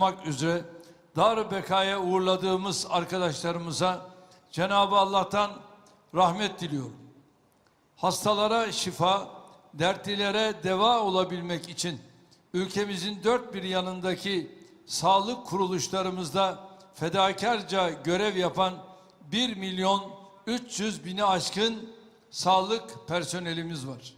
olmak üzere dar bekaya uğurladığımız arkadaşlarımıza Cenab-ı Allah'tan rahmet diliyorum. Hastalara şifa, dertlilere deva olabilmek için ülkemizin dört bir yanındaki sağlık kuruluşlarımızda fedakarca görev yapan 1 milyon 300 bini aşkın sağlık personelimiz var.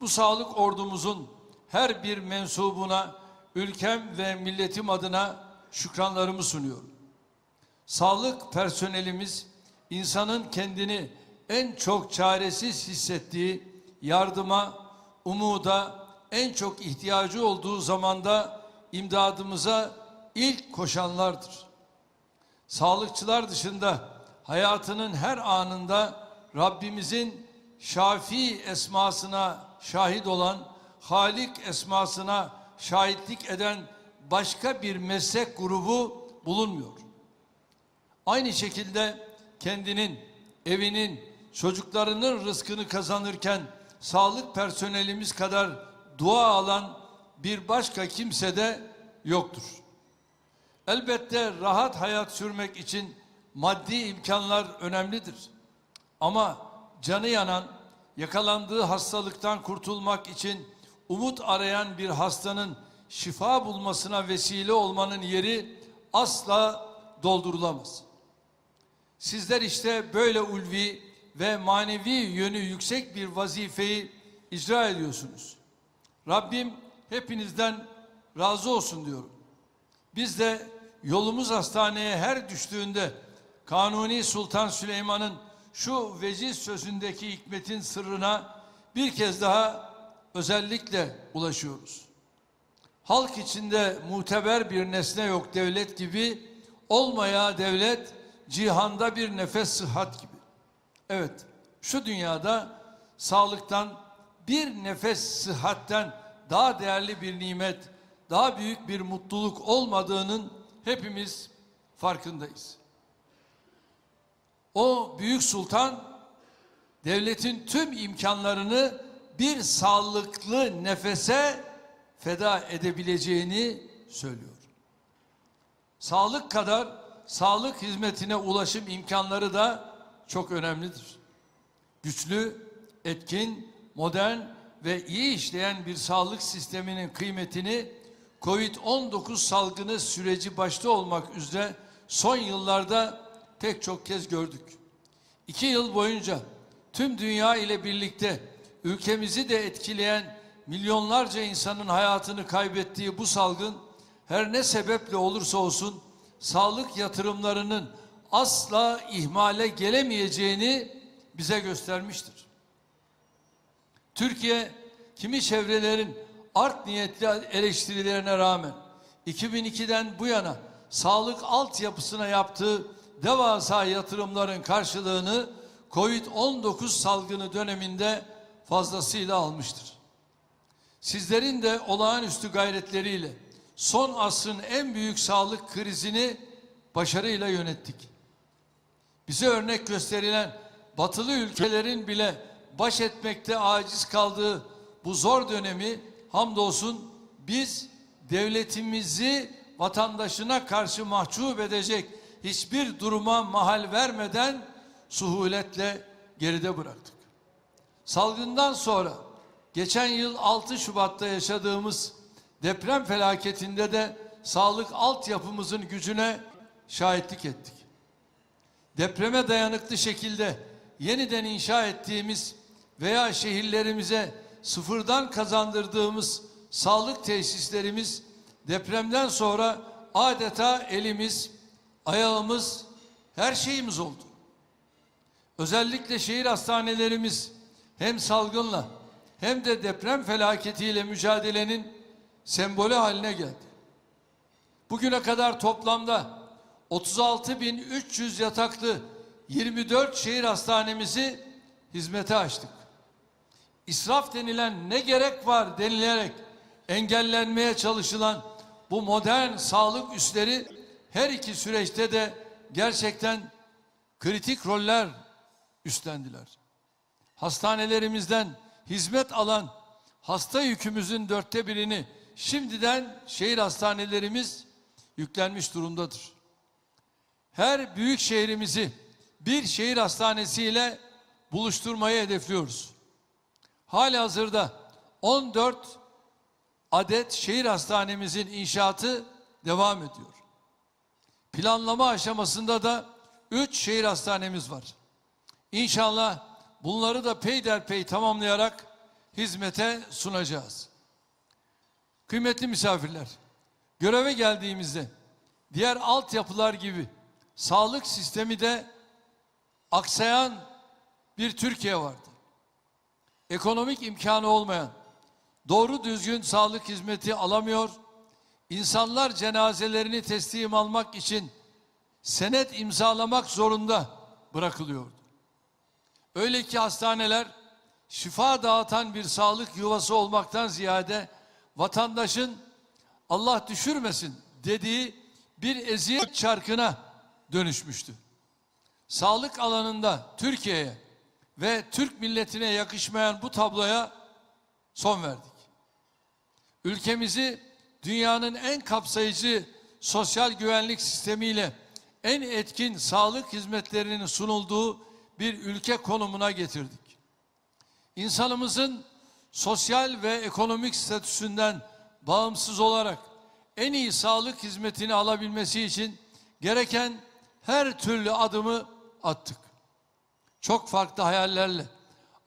Bu sağlık ordumuzun her bir mensubuna ülkem ve milletim adına şükranlarımı sunuyorum. Sağlık personelimiz insanın kendini en çok çaresiz hissettiği yardıma, umuda en çok ihtiyacı olduğu zamanda imdadımıza ilk koşanlardır. Sağlıkçılar dışında hayatının her anında Rabbimizin Şafi esmasına şahit olan, Halik esmasına şahitlik eden başka bir meslek grubu bulunmuyor. Aynı şekilde kendinin, evinin, çocuklarının rızkını kazanırken sağlık personelimiz kadar dua alan bir başka kimse de yoktur. Elbette rahat hayat sürmek için maddi imkanlar önemlidir. Ama canı yanan, yakalandığı hastalıktan kurtulmak için umut arayan bir hastanın şifa bulmasına vesile olmanın yeri asla doldurulamaz. Sizler işte böyle ulvi ve manevi yönü yüksek bir vazifeyi icra ediyorsunuz. Rabbim hepinizden razı olsun diyorum. Biz de yolumuz hastaneye her düştüğünde Kanuni Sultan Süleyman'ın şu veciz sözündeki hikmetin sırrına bir kez daha özellikle ulaşıyoruz. Halk içinde muteber bir nesne yok devlet gibi, olmaya devlet cihanda bir nefes sıhhat gibi. Evet, şu dünyada sağlıktan bir nefes sıhhatten daha değerli bir nimet, daha büyük bir mutluluk olmadığının hepimiz farkındayız. O büyük sultan devletin tüm imkanlarını bir sağlıklı nefese feda edebileceğini söylüyor. Sağlık kadar sağlık hizmetine ulaşım imkanları da çok önemlidir. Güçlü, etkin, modern ve iyi işleyen bir sağlık sisteminin kıymetini Covid-19 salgını süreci başta olmak üzere son yıllarda pek çok kez gördük. İki yıl boyunca tüm dünya ile birlikte ülkemizi de etkileyen milyonlarca insanın hayatını kaybettiği bu salgın her ne sebeple olursa olsun sağlık yatırımlarının asla ihmale gelemeyeceğini bize göstermiştir. Türkiye kimi çevrelerin art niyetli eleştirilerine rağmen 2002'den bu yana sağlık altyapısına yaptığı devasa yatırımların karşılığını Covid-19 salgını döneminde fazlasıyla almıştır. Sizlerin de olağanüstü gayretleriyle son asrın en büyük sağlık krizini başarıyla yönettik. Bize örnek gösterilen batılı ülkelerin bile baş etmekte aciz kaldığı bu zor dönemi hamdolsun biz devletimizi vatandaşına karşı mahcup edecek hiçbir duruma mahal vermeden suhuletle geride bıraktık. Salgından sonra geçen yıl 6 Şubat'ta yaşadığımız deprem felaketinde de sağlık altyapımızın gücüne şahitlik ettik. Depreme dayanıklı şekilde yeniden inşa ettiğimiz veya şehirlerimize sıfırdan kazandırdığımız sağlık tesislerimiz depremden sonra adeta elimiz, ayağımız, her şeyimiz oldu. Özellikle şehir hastanelerimiz hem salgınla hem de deprem felaketiyle mücadelenin sembolü haline geldi. Bugüne kadar toplamda 36.300 yataklı 24 şehir hastanemizi hizmete açtık. İsraf denilen ne gerek var denilerek engellenmeye çalışılan bu modern sağlık üsleri her iki süreçte de gerçekten kritik roller üstlendiler. Hastanelerimizden hizmet alan hasta yükümüzün dörtte birini şimdiden şehir hastanelerimiz yüklenmiş durumdadır. Her büyük şehrimizi bir şehir hastanesiyle buluşturmayı hedefliyoruz. Hali hazırda 14 adet şehir hastanemizin inşaatı devam ediyor. Planlama aşamasında da 3 şehir hastanemiz var. İnşallah bunları da peyderpey tamamlayarak hizmete sunacağız. Kıymetli misafirler, göreve geldiğimizde diğer altyapılar gibi sağlık sistemi de aksayan bir Türkiye vardı. Ekonomik imkanı olmayan, doğru düzgün sağlık hizmeti alamıyor, insanlar cenazelerini teslim almak için senet imzalamak zorunda bırakılıyordu. Öyle ki hastaneler şifa dağıtan bir sağlık yuvası olmaktan ziyade vatandaşın Allah düşürmesin dediği bir eziyet çarkına dönüşmüştü. Sağlık alanında Türkiye'ye ve Türk milletine yakışmayan bu tabloya son verdik. Ülkemizi dünyanın en kapsayıcı sosyal güvenlik sistemiyle en etkin sağlık hizmetlerinin sunulduğu bir ülke konumuna getirdik. İnsanımızın sosyal ve ekonomik statüsünden bağımsız olarak en iyi sağlık hizmetini alabilmesi için gereken her türlü adımı attık. Çok farklı hayallerle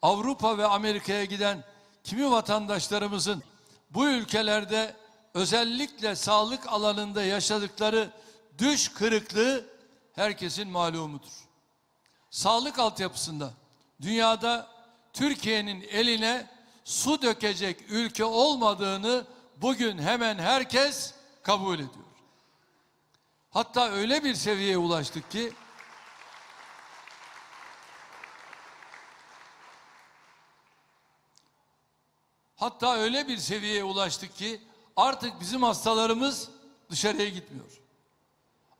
Avrupa ve Amerika'ya giden kimi vatandaşlarımızın bu ülkelerde özellikle sağlık alanında yaşadıkları düş kırıklığı herkesin malumudur. Sağlık altyapısında dünyada Türkiye'nin eline su dökecek ülke olmadığını bugün hemen herkes kabul ediyor. Hatta öyle bir seviyeye ulaştık ki Hatta öyle bir seviyeye ulaştık ki artık bizim hastalarımız dışarıya gitmiyor.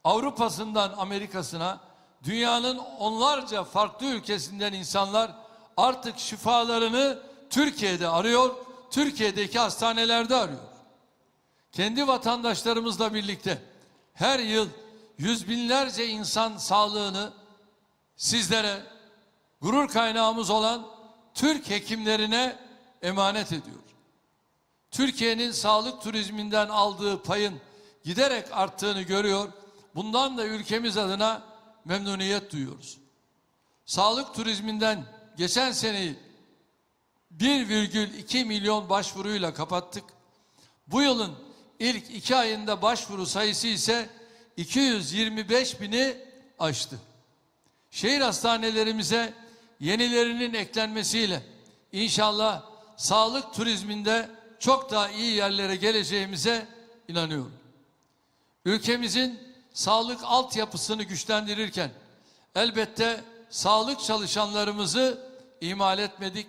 Avrupa'sından Amerika'sına dünyanın onlarca farklı ülkesinden insanlar artık şifalarını Türkiye'de arıyor, Türkiye'deki hastanelerde arıyor. Kendi vatandaşlarımızla birlikte her yıl yüz binlerce insan sağlığını sizlere gurur kaynağımız olan Türk hekimlerine emanet ediyor. Türkiye'nin sağlık turizminden aldığı payın giderek arttığını görüyor. Bundan da ülkemiz adına memnuniyet duyuyoruz. Sağlık turizminden geçen seneyi 1,2 milyon başvuruyla kapattık. Bu yılın ilk iki ayında başvuru sayısı ise 225 bini aştı. Şehir hastanelerimize yenilerinin eklenmesiyle inşallah sağlık turizminde çok daha iyi yerlere geleceğimize inanıyorum. Ülkemizin sağlık altyapısını güçlendirirken elbette sağlık çalışanlarımızı ihmal etmedik,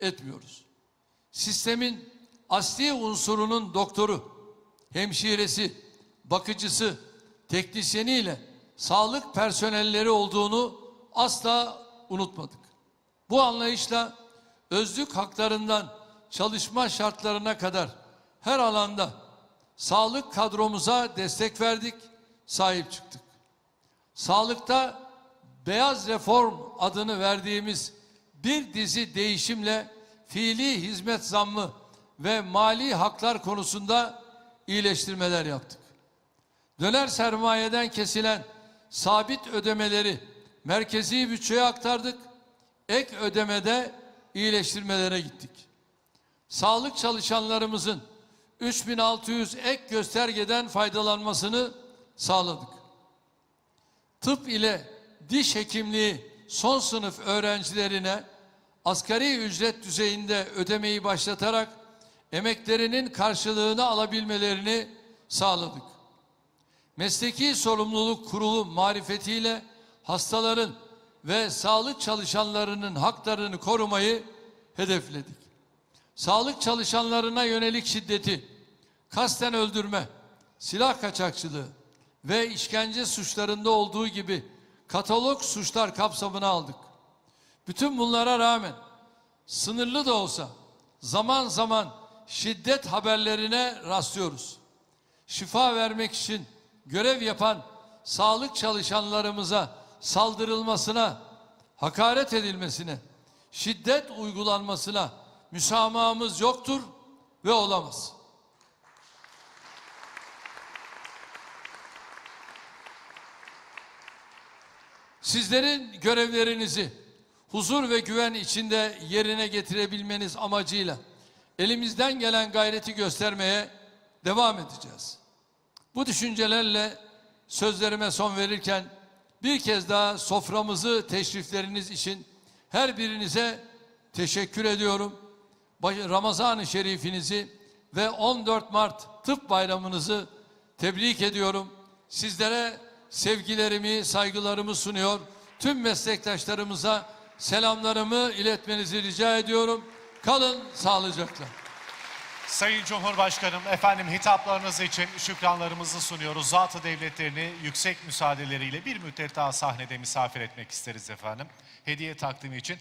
etmiyoruz. Sistemin asli unsurunun doktoru, hemşiresi, bakıcısı, teknisyeniyle sağlık personelleri olduğunu asla unutmadık. Bu anlayışla özlük haklarından çalışma şartlarına kadar her alanda sağlık kadromuza destek verdik, sahip çıktık. Sağlıkta beyaz reform adını verdiğimiz bir dizi değişimle fiili hizmet zammı ve mali haklar konusunda iyileştirmeler yaptık. Döner sermayeden kesilen sabit ödemeleri merkezi bütçeye aktardık. Ek ödemede iyileştirmelere gittik. Sağlık çalışanlarımızın 3600 ek göstergeden faydalanmasını sağladık. Tıp ile diş hekimliği son sınıf öğrencilerine asgari ücret düzeyinde ödemeyi başlatarak emeklerinin karşılığını alabilmelerini sağladık. Mesleki sorumluluk kurulu marifetiyle hastaların ve sağlık çalışanlarının haklarını korumayı hedefledik. Sağlık çalışanlarına yönelik şiddeti, kasten öldürme, silah kaçakçılığı ve işkence suçlarında olduğu gibi katalog suçlar kapsamına aldık. Bütün bunlara rağmen sınırlı da olsa zaman zaman şiddet haberlerine rastlıyoruz. Şifa vermek için görev yapan sağlık çalışanlarımıza saldırılmasına, hakaret edilmesine, şiddet uygulanmasına müsamahımız yoktur ve olamaz. Sizlerin görevlerinizi huzur ve güven içinde yerine getirebilmeniz amacıyla elimizden gelen gayreti göstermeye devam edeceğiz. Bu düşüncelerle sözlerime son verirken bir kez daha soframızı teşrifleriniz için her birinize teşekkür ediyorum. Ramazan-ı Şerifinizi ve 14 Mart Tıp Bayramınızı tebrik ediyorum. Sizlere sevgilerimi, saygılarımı sunuyor. Tüm meslektaşlarımıza selamlarımı iletmenizi rica ediyorum. Kalın sağlıcakla. Sayın Cumhurbaşkanım, efendim hitaplarınız için şükranlarımızı sunuyoruz. Zatı devletlerini yüksek müsaadeleriyle bir müddet daha sahnede misafir etmek isteriz efendim. Hediye takdimi için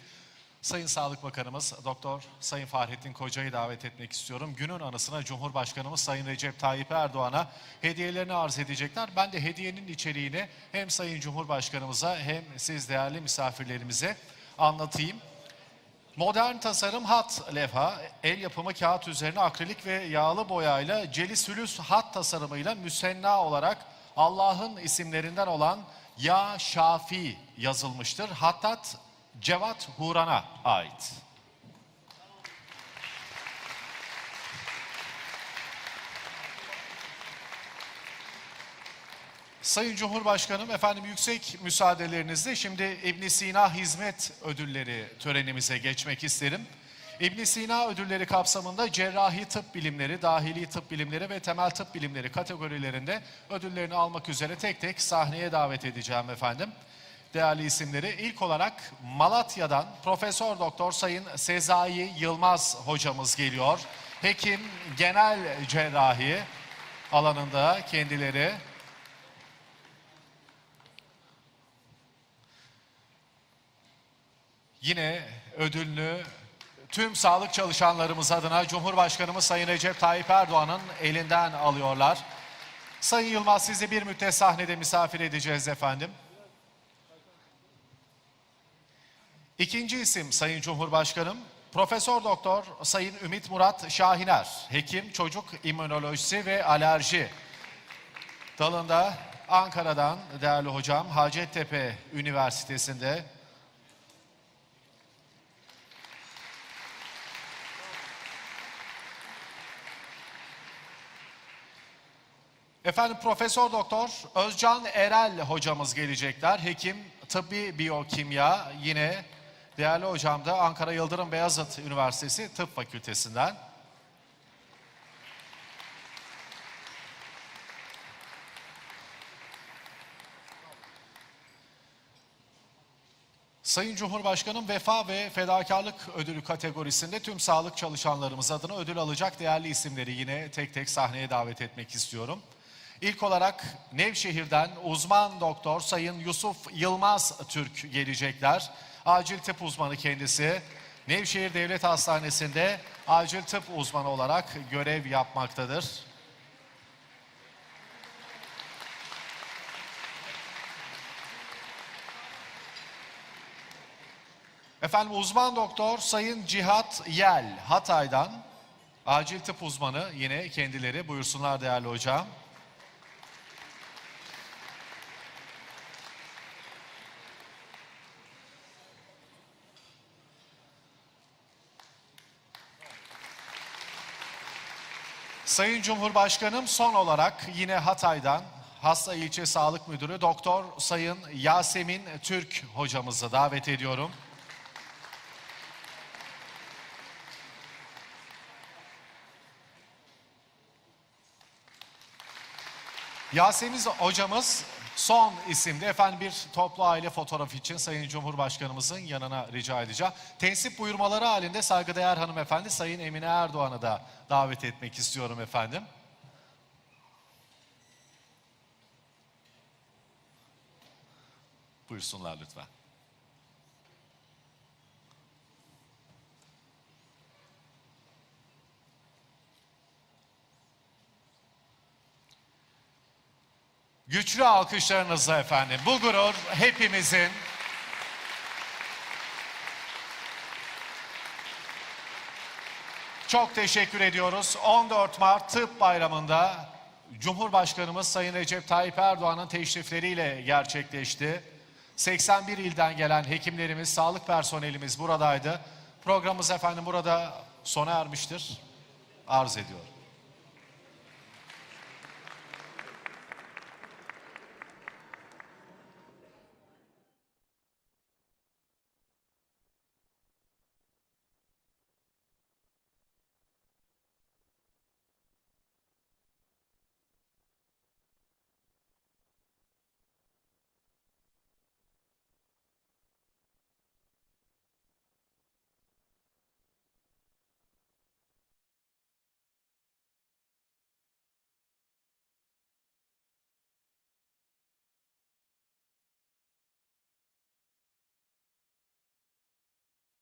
Sayın Sağlık Bakanımız Doktor Sayın Fahrettin Koca'yı davet etmek istiyorum. Günün anısına Cumhurbaşkanımız Sayın Recep Tayyip Erdoğan'a hediyelerini arz edecekler. Ben de hediyenin içeriğini hem Sayın Cumhurbaşkanımıza hem siz değerli misafirlerimize anlatayım. Modern tasarım hat levha, el yapımı kağıt üzerine akrilik ve yağlı boyayla celisülüs hat tasarımıyla müsenna olarak Allah'ın isimlerinden olan Ya Şafi yazılmıştır. Hattat Cevat Huran'a ait. Sayın Cumhurbaşkanım, efendim yüksek müsaadelerinizle şimdi İbn Sina Hizmet Ödülleri törenimize geçmek isterim. İbn Sina ödülleri kapsamında cerrahi tıp bilimleri, dahili tıp bilimleri ve temel tıp bilimleri kategorilerinde ödüllerini almak üzere tek tek sahneye davet edeceğim efendim. Değerli isimleri ilk olarak Malatya'dan Profesör Doktor Sayın Sezai Yılmaz hocamız geliyor. Hekim genel cerrahi alanında kendileri Yine ödülünü tüm sağlık çalışanlarımız adına Cumhurbaşkanımız Sayın Recep Tayyip Erdoğan'ın elinden alıyorlar. Sayın Yılmaz sizi bir müddet sahnede misafir edeceğiz efendim. İkinci isim Sayın Cumhurbaşkanım Profesör Doktor Sayın Ümit Murat Şahiner, hekim çocuk immünolojisi ve alerji dalında Ankara'dan değerli hocam Hacettepe Üniversitesi'nde Efendim Profesör Doktor Özcan Erel hocamız gelecekler. Hekim tıbbi biyokimya yine değerli hocam da Ankara Yıldırım Beyazıt Üniversitesi Tıp Fakültesinden. Sayın Cumhurbaşkanım Vefa ve Fedakarlık Ödülü kategorisinde tüm sağlık çalışanlarımız adına ödül alacak değerli isimleri yine tek tek sahneye davet etmek istiyorum. İlk olarak Nevşehir'den uzman doktor Sayın Yusuf Yılmaz Türk gelecekler. Acil tıp uzmanı kendisi. Nevşehir Devlet Hastanesi'nde acil tıp uzmanı olarak görev yapmaktadır. Efendim uzman doktor Sayın Cihat Yel Hatay'dan acil tıp uzmanı yine kendileri buyursunlar değerli hocam. Sayın Cumhurbaşkanım son olarak yine Hatay'dan Hasta İlçe Sağlık Müdürü Doktor Sayın Yasemin Türk hocamızı davet ediyorum. Yasemin hocamız son isimde efendim bir toplu aile fotoğrafı için Sayın Cumhurbaşkanımızın yanına rica edeceğim. Tensip buyurmaları halinde saygıdeğer hanımefendi Sayın Emine Erdoğan'ı da davet etmek istiyorum efendim. Buyursunlar lütfen. Güçlü alkışlarınızla efendim. Bu gurur hepimizin. Çok teşekkür ediyoruz. 14 Mart Tıp Bayramı'nda Cumhurbaşkanımız Sayın Recep Tayyip Erdoğan'ın teşrifleriyle gerçekleşti. 81 ilden gelen hekimlerimiz, sağlık personelimiz buradaydı. Programımız efendim burada sona ermiştir. Arz ediyorum.